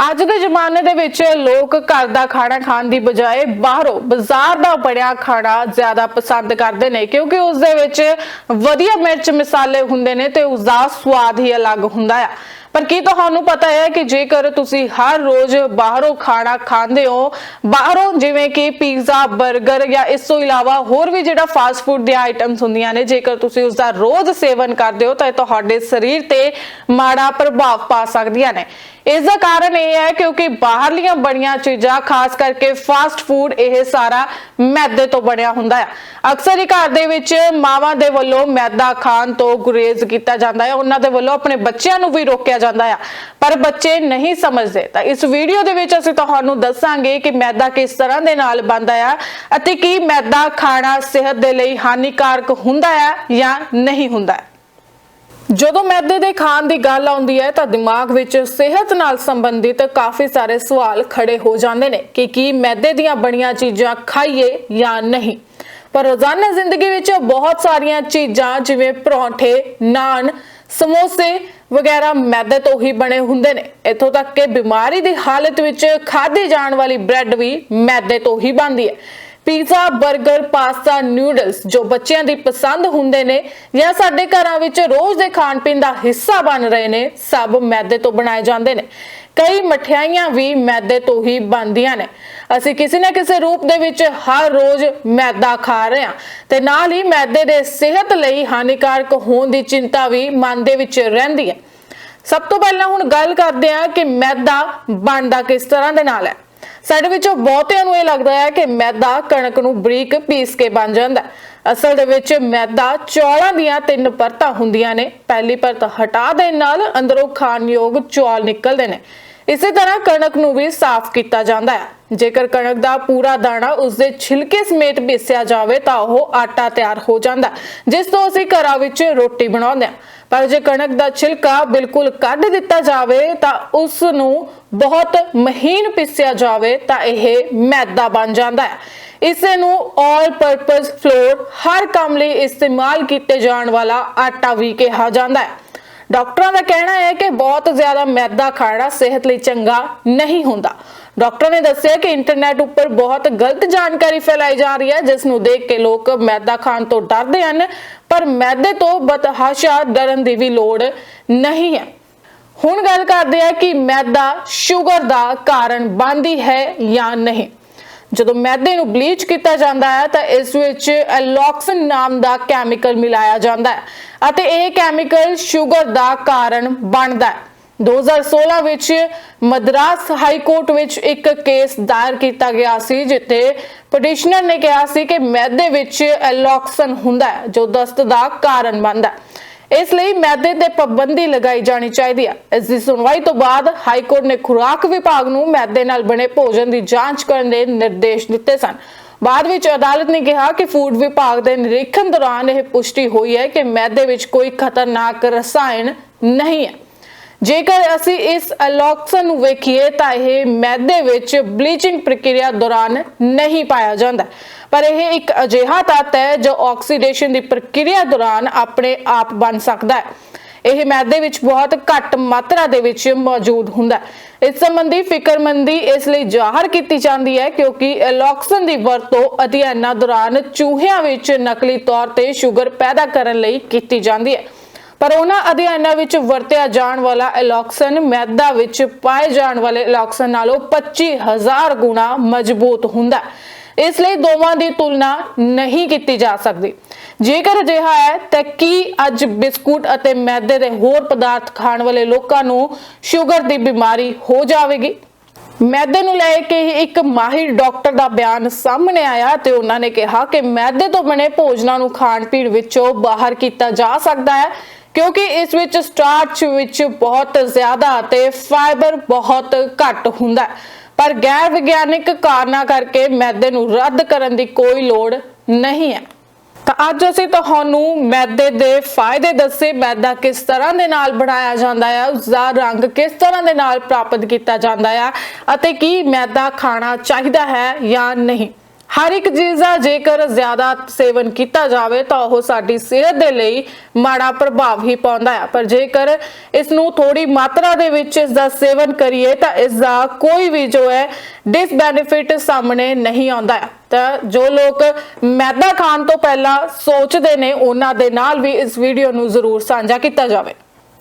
ਅੱਜ ਦੇ ਜ਼ਮਾਨੇ ਦੇ ਵਿੱਚ ਲੋਕ ਘਰ ਦਾ ਖਾਣਾ ਖਾਣ ਦੀ ਬਜਾਏ ਬਾਹਰੋਂ ਬਾਜ਼ਾਰ ਦਾ ਬਣਿਆ ਖਾਣਾ ਜ਼ਿਆਦਾ ਪਸੰਦ ਕਰਦੇ ਨੇ, ਕਿਉਂਕਿ ਉਸ ਦੇ ਵਿੱਚ ਵਧੀਆ ਮਿਰਚ ਮਸਾਲੇ ਹੁੰਦੇ ਨੇ ਤੇ ਉਸ ਦਾ ਸਵਾਦ ਹੀ ਅਲੱਗ ਹੁੰਦਾ ਆ। ਪਰ ਕੀ ਤੁਹਾਨੂੰ ਪਤਾ ਹੈ ਕਿ ਜੇਕਰ ਤੁਸੀਂ ਹਰ ਰੋਜ਼ ਬਾਹਰੋਂ ਖਾਣਾ ਖਾਂਦੇ ਹੋ, ਬਾਹਰੋਂ ਜਿਵੇਂ ਕਿ ਪੀਜ਼ਾ 버ਗਰ ਜਾਂ ਇਸ ਤੋਂ ਇਲਾਵਾ ਹੋਰ ਵੀ ਜਿਹੜਾ ਫਾਸਟ ਫੂਡ ਦੀਆਂ ਆਈਟਮਸ ਹੁੰਦੀਆਂ ਨੇ, ਜੇਕਰ ਤੁਸੀਂ ਉਸ ਦਾ ਰੋਜ਼ ਸੇਵਨ ਕਰਦੇ ਹੋ, ਤਾਂ ਇਹ ਤੁਹਾਡੇ ਸਰੀਰ ਤੇ ਮਾੜਾ ਪ੍ਰਭਾਵ ਪਾ ਸਕਦੀਆਂ ਨੇ। ਇਸ ਦਾ ਕਾਰਨ ਇਹ ਹੈ ਕਿਉਂਕਿ ਬਾਹਰਲੀਆਂ ਬਣੀਆਂ ਚੀਜ਼ਾਂ, ਖਾਸ ਕਰਕੇ ਫਾਸਟ ਫੂਡ ਇਹ ਸਾਰਾ ਮੈਦੇ ਤੋਂ ਬਣਿਆ ਹੁੰਦਾ ਹੈ ਅਕਸਰ ਹੀ ਘਰ ਦੇ ਵਿੱਚ ਮਾਵਾਂ ਦੇ ਵੱਲੋਂ ਮੈਦਾ ਖਾਣ ਤੋਂ ਗੁਰੇਜ਼ ਕੀਤਾ ਜਾਂਦਾ ਹੈ। ਉਹਨਾਂ ਦੇ ਵੱਲੋਂ ਆਪਣੇ ਬੱਚਿਆਂ ਨੂੰ ਵੀ ਰੋਕਿਆ ਜਾਂਦਾ ਹੈ ਪਰ ਬੱਚੇ ਨਹੀਂ ਸਮਝਦੇ। ਤਾਂ ਇਸ ਵੀਡੀਓ ਦੇ ਵਿੱਚ ਅਸੀਂ ਤੁਹਾਨੂੰ ਦੱਸਾਂਗੇ ਕਿ ਮੈਦਾ ਕਿਸ ਤਰ੍ਹਾਂ ਦੇ ਨਾਲ ਬਣਦਾ ਹੈ ਅਤੇ ਕੀ ਮੈਦਾ ਖਾਣਾ ਸਿਹਤ ਦੇ ਲਈ ਹਾਨੀਕਾਰਕ ਹੁੰਦਾ ਹੈ ਜਾਂ ਨਹੀਂ ਹੁੰਦਾ। ਜਦੋਂ ਮੈਦੇ ਦੇ ਖਾਣ ਦੀ ਗੱਲ ਆਉਂਦੀ ਹੈ ਤਾਂ ਦਿਮਾਗ ਵਿੱਚ ਸਿਹਤ ਨਾਲ ਸੰਬੰਧਿਤ ਕਾਫੀ ਸਾਰੇ ਸਵਾਲ ਖੜੇ ਹੋ ਜਾਂਦੇ ਨੇ ਕਿ ਕੀ ਮੈਦੇ ਦੀਆਂ ਬਣੀਆਂ ਚੀਜ਼ਾਂ ਖਾਈਏ ਜਾਂ ਨਹੀਂ। ਪਰ ਰੋਜ਼ਾਨਾ ਜ਼ਿੰਦਗੀ ਵਿੱਚ ਬਹੁਤ ਸਾਰੀਆਂ ਚੀਜ਼ਾਂ ਜਿਵੇਂ ਪਰੌਂਠੇ, ਨਾਨ, ਸਮੋਸੇ ਵਗੈਰਾ ਮੈਦੇ ਤੋਂ ਹੀ ਬਣੇ ਹੁੰਦੇ ਨੇ। ਇੱਥੋਂ ਤੱਕ ਕਿ ਬਿਮਾਰੀ ਦੀ ਹਾਲਤ ਵਿੱਚ ਖਾਧੀ ਜਾਣ ਵਾਲੀ ਬ੍ਰੈਡ ਵੀ ਮੈਦੇ ਤੋਂ ਹੀ ਬਣਦੀ ਹੈ। ਪੀਜ਼ਾ 버ਗਰ ਪਾਸਤਾ, ਨੂਡਲਸ ਜੋ ਬੱਚਿਆਂ ਦੀ ਪਸੰਦ ਹੁੰਦੇ ਨੇ ਜਾਂ ਸਾਡੇ ਘਰਾਂ ਵਿੱਚ ਰੋਜ਼ ਦੇ ਖਾਣ ਪੀਣ ਦਾ ਹਿੱਸਾ ਬਣ ਰਹੇ ਨੇ, ਸਭ ਮੈਦੇ ਤੋਂ ਬਣਾਏ ਜਾਂਦੇ ਨੇ। ਕਈ ਮਠਿਆਈਆਂ ਵੀ ਮੈਦੇ ਤੋਂ ਹੀ ਬਣਦੀਆਂ ਨੇ। ਅਸੀਂ ਕਿਸੇ ਨਾ ਕਿਸੇ ਰੂਪ ਦੇ ਵਿੱਚ ਹਰ ਰੋਜ਼ ਮੈਦਾ ਖਾ ਰਹੇ ਹਾਂ ਤੇ ਨਾਲ ਹੀ ਮੈਦੇ ਦੇ ਸਿਹਤ ਲਈ ਹਾਨੀਕਾਰਕ ਹੋਣ ਦੀ ਚਿੰਤਾ ਵੀ ਮਨ ਦੇ ਵਿੱਚ ਰਹਿੰਦੀ ਹੈ। ਸਭ ਤੋਂ ਪਹਿਲਾਂ ਹੁਣ ਗੱਲ ਕਰਦੇ ਹਾਂ ਕਿ ਮੈਦਾ ਬਣਦਾ ਕਿਸ ਤਰ੍ਹਾਂ ਦੇ ਨਾਲ ਹੈ। ਸਾਡੇ ਵਿੱਚੋਂ ਬਹੁਤਿਆਂ ਨੂੰ ਇਹ ਲੱਗਦਾ ਹੈ ਕਿ ਮੈਦਾ ਕਣਕ ਨੂੰ ਬਰੀਕ ਪੀਸ ਕੇ ਬਣ ਜਾਂਦਾ ਅਸਲ ਦੇ ਵਿੱਚ ਮੈਦਾ ਚੌਲਾਂ ਦੀਆਂ ਤਿੰਨ ਪਰਤਾਂ ਹੁੰਦੀਆਂ ਨੇ। ਪਹਿਲੀ ਪਰਤ ਹਟਾ ਦੇਣ ਨਾਲ ਅੰਦਰੋਂ ਖਾਣਯੋਗ ਚੌਲ ਨਿਕਲਦੇ ਨੇ। ਇਸੇ ਤਰ੍ਹਾਂ ਕਣਕ ਨੂੰ ਵੀ ਸਾਫ਼ ਕੀਤਾ ਜਾਂਦਾ ਹੈ। ਜੇਕਰ ਕਣਕ ਦਾ ਪੂਰਾ ਦਾਣਾ ਉਸ ਦੇ ਛਿਲਕੇ ਸਮੇਤ ਪੀਸਿਆ ਜਾਵੇ ਤਾਂ ਉਹ ਆਟਾ ਤਿਆਰ ਹੋ ਜਾਂਦਾ। ਜਿਸ ਤੋਂ ਅਸੀਂ ਘਰਾਂ ਵਿੱਚ ਰੋਟੀ ਬਣਾਉਂਦੇ ਹਾਂ। ਪਰ ਜੇ ਕਣਕ ਦਾ ਛਿਲਕਾ ਬਿਲਕੁਲ ਕੱਢ ਦਿੱਤਾ ਜਾਵੇ ਤਾਂ ਉਸ ਨੂੰ ਬਹੁਤ ਮਹੀਨ ਪੀਸਿਆ ਜਾਵੇ ਤਾਂ ਇਹ ਮੈਦਾ ਬਣ ਜਾਂਦਾ ਹੈ। ਇਸੇ ਨੂੰ ਆਲ ਪਰਪਸ ਫਲੋਰ ਹਰ ਕੰਮ ਲਈ ਇਸਤੇਮਾਲ ਕੀਤੇ ਜਾਣ ਵਾਲਾ ਆਟਾ ਵੀ ਕਿਹਾ ਜਾਂਦਾ ਹੈ। ਡਾਕਟਰਾਂ ਦਾ ਕਹਿਣਾ ਹੈ ਕਿ ਬਹੁਤ ਜ਼ਿਆਦਾ ਮੈਦਾ ਖਾਣਾ ਸਿਹਤ ਲਈ ਚੰਗਾ ਨਹੀਂ ਹੁੰਦਾ। ਡਾਕਟਰ ਨੇ ਦੱਸਿਆ ਕਿ ਇੰਟਰਨੈਟ ਉੱਪਰ ਬਹੁਤ ਗਲਤ ਜਾਣਕਾਰੀ ਫੈਲਾਈ ਜਾ ਰਹੀ ਹੈ, ਜਿਸ ਨੂੰ ਦੇਖ ਕੇ ਲੋਕ ਮੈਦਾ ਖਾਣ ਤੋਂ ਡਰਦੇ ਹਨ, ਪਰ ਮੈਦੇ ਤੋਂ ਬਤਹਾਸ਼ਾ ਡਰਨ ਦੀ ਵੀ ਲੋੜ ਨਹੀਂ ਹੈ। ਹੁਣ ਗੱਲ ਕਰਦੇ ਆ ਕਿ ਮੈਦਾ ਸ਼ੂਗਰ ਦਾ ਕਾਰਨ ਬਣਦੀ ਹੈ ਜਾਂ ਨਹੀਂ। ਜਦੋਂ ਮੈਦੇ ਨੂੰ ਬਲੀਚ ਕੀਤਾ ਜਾਂਦਾ ਹੈ, ਤਾਂ ਇਸ ਵਿੱਚ ਐਲੋਕਸਨ ਨਾਮ ਦਾ ਕੈਮੀਕਲ ਮਿਲਾਇਆ ਜਾਂਦਾ ਹੈ ਅਤੇ ਇਹ ਕੈਮੀਕਲ ਸ਼ੂਗਰ ਦਾ ਕਾਰਨ ਬਣਦਾ ਹੈ। 2016 ਵਿੱਚ ਮਦਰਾਸ ਹਾਈ ਕੋਰਟ ਵਿੱਚ ਇੱਕ ਕੇਸ ਦਾਇਰ ਕੀਤਾ ਗਿਆ ਸੀ, ਜਿੱਥੇ ਪਟੀਸ਼ਨਰ ਨੇ ਕਿਹਾ ਸੀ ਕਿ ਮੈਦੇ ਵਿੱਚ ਐਲੋਕਸਿਨ ਹੁੰਦਾ ਹੈ, ਜੋ ਦਸਤ ਦਾ ਕਾਰਨ ਬਣਦਾ ਹੈ। ਇਸ ਲਈ ਮੈਦੇ ਤੇ ਪਾਬੰਦੀ ਲਗਾਈ ਜਾਣੀ ਚਾਹੀਦੀ ਹੈ। ਇਸ ਦੀ ਸੁਣਵਾਈ ਤੋਂ ਬਾਅਦ ਹਾਈ ਕੋਰਟ ਨੇ ਖੁਰਾਕ ਵਿਭਾਗ ਨੂੰ ਮੈਦੇ ਨਾਲ ਬਣੇ ਭੋਜਨ ਦੀ ਜਾਂਚ ਕਰਨ ਦੇ ਨਿਰਦੇਸ਼ ਦਿੱਤੇ ਸਨ। ਬਾਅਦ ਵਿੱਚ ਅਦਾਲਤ ਨੇ ਕਿਹਾ ਕਿ ਫੂਡ ਵਿਭਾਗ ਦੇ ਨਿਰੀਖਣ ਦੌਰਾਨ ਇਹ ਪੁਸ਼ਟੀ ਹੋਈ ਹੈ ਕਿ ਮੈਦੇ ਵਿੱਚ ਕੋਈ ਖਤਰਨਾਕ ਰਸਾਇਣ ਨਹੀਂ ਹੈ। ਜੇਕਰ ਅਸੀਂ ਇਸ ਅਲੋਕਸਨ ਨੂੰ ਵੇਖੀਏ ਤਾਂ ਇਹ ਮੈਦੇ ਵਿੱਚ ਬਲੀਚਿੰਗ ਪ੍ਰਕਿਰਿਆ ਦੌਰਾਨ ਨਹੀਂ ਪਾਇਆ ਜਾਂਦਾ। ਪਰ ਇਹ ਇੱਕ ਅਜਿਹਾ ਤੱਤ ਹੈ ਜੋ ਆਕਸੀਡੇਸ਼ਨ ਦੀ ਪ੍ਰਕਿਰਿਆ ਦੌਰਾਨ ਆਪਣੇ ਆਪ ਬਣ ਸਕਦਾ ਹੈ। ਇਹ ਮੈਦੇ ਵਿੱਚ ਬਹੁਤ ਘੱਟ ਮਾਤਰਾ ਦੇ ਵਿੱਚ ਮੌਜੂਦ ਹੁੰਦਾ ਹੈ। ਇਸ ਸੰਬੰਧੀ ਫਿਕਰਮੰਦੀ ਇਸ ਲਈ ਜ਼ਾਹਰ ਕੀਤੀ ਜਾਂਦੀ ਹੈ ਕਿਉਂਕਿ ਐਲੋਕਸਨ ਦੀ ਵਰਤੋਂ ਅਧਿਐਨਾਂ ਦੌਰਾਨ ਚੂਹਿਆਂ ਵਿੱਚ ਨਕਲੀ ਤੌਰ ਤੇ ਸ਼ੂਗਰ ਪੈਦਾ ਕਰਨ ਲਈ ਕੀਤੀ ਜਾਂਦੀ ਹੈ। ਪਰ ਉਹਨਾਂ ਅਧਿਐਨਾਂ ਵਿੱਚ ਵਰਤਿਆ ਜਾਣ ਵਾਲਾ ਐਲੋਕਸਨ, ਮੈਦਾ ਵਿੱਚ ਪਾਏ ਜਾਣ ਵਾਲੇ ਐਲੋਕਸਨ ਨਾਲੋਂ 25000 ਗੁਣਾ ਮਜ਼ਬੂਤ ਹੁੰਦਾ ਇਸ ਲਈ ਦੋਵਾਂ ਦੀ ਤੁਲਨਾ ਨਹੀਂ ਕੀਤੀ ਜਾ ਸਕਦੀ। ਜੇਕਰ ਅਜਿਹਾ ਹੈ, ਤਾਂ ਕੀ ਅੱਜ ਬਿਸਕੁਟ ਅਤੇ ਮੈਦੇ ਦੇ ਹੋਰ ਪਦਾਰਥ ਖਾਣ ਵਾਲੇ ਲੋਕਾਂ ਨੂੰ ਸ਼ੂਗਰ ਦੀ ਬਿਮਾਰੀ ਹੋ ਜਾਵੇਗੀ? ਮੈਦੇ ਨੂੰ ਲੈ ਕੇ ਹੀ ਇੱਕ ਮਾਹਿਰ ਡਾਕਟਰ ਦਾ ਬਿਆਨ ਸਾਹਮਣੇ ਆਇਆ ਤੇ ਉਹਨਾਂ ਨੇ ਕਿਹਾ ਕਿ ਮੈਦੇ ਤੋਂ ਬਣੇ ਭੋਜਨਾਂ ਨੂੰ ਖਾਣ ਪੀਣ ਵਿੱਚੋਂ ਬਾਹਰ ਕੀਤਾ ਜਾ ਸਕਦਾ ਹੈ। ਕਿਉਂਕਿ ਇਸ ਵਿੱਚ ਸਟਾਰਚ ਵਿੱਚ ਬਹੁਤ ਜ਼ਿਆਦਾ ਅਤੇ ਫਾਈਬਰ ਬਹੁਤ ਘੱਟ ਹੁੰਦਾ ਹੈ। ਪਰ ਗੈਰ ਵਿਗਿਆਨਿਕ ਕਾਰਨਾਂ ਕਰਕੇ ਮੈਦੇ ਨੂੰ ਰੱਦ ਕਰਨ ਦੀ ਕੋਈ ਲੋੜ ਨਹੀਂ ਹੈ। ਤਾਂ ਅੱਜ ਅਸੀਂ ਤੁਹਾਨੂੰ ਮੈਦੇ ਦੇ ਫਾਇਦੇ ਦੱਸੇ, ਮੈਦਾ ਕਿਸ ਤਰ੍ਹਾਂ ਦੇ ਨਾਲ ਬਣਾਇਆ ਜਾਂਦਾ ਹੈ ਉਸ ਦਾ ਰੰਗ ਕਿਸ ਤਰ੍ਹਾਂ ਦੇ ਨਾਲ ਪ੍ਰਾਪਤ ਕੀਤਾ ਜਾਂਦਾ ਹੈ ਅਤੇ ਕੀ ਮੈਦਾ ਖਾਣਾ ਚਾਹੀਦਾ ਹੈ ਜਾਂ ਨਹੀਂ। ਹਰ ਇੱਕ ਚੀਜ਼ ਦਾ ਜੇਕਰ ਜ਼ਿਆਦਾ ਸੇਵਨ ਕੀਤਾ ਜਾਵੇ ਤਾਂ ਉਹ ਸਾਡੀ ਸਿਹਤ ਦੇ ਲਈ ਮਾੜਾ ਪ੍ਰਭਾਵ ਹੀ ਪਾਉਂਦਾ ਹੈ। ਪਰ ਜੇਕਰ ਇਸ ਨੂੰ ਥੋੜੀ ਮਾਤਰਾ ਦੇ ਵਿੱਚ ਇਸ ਦਾ ਸੇਵਨ ਕਰੀਏ ਤਾਂ ਇਸ ਦਾ ਕੋਈ ਵੀ ਜੋ ਹੈ ਡਿਸਬੈਨੀਫਿਟ ਸਾਹਮਣੇ ਨਹੀਂ ਆਉਂਦਾ ਹੈ। ਤਾਂ ਜੋ ਲੋਕ ਮੈਦਾ ਖਾਣ ਤੋਂ ਪਹਿਲਾਂ ਸੋਚਦੇ ਨੇ, ਉਹਨਾਂ ਦੇ ਨਾਲ ਵੀ ਇਸ ਵੀਡੀਓ ਨੂੰ ਜ਼ਰੂਰ ਸਾਂਝਾ ਕੀਤਾ ਜਾਵੇ।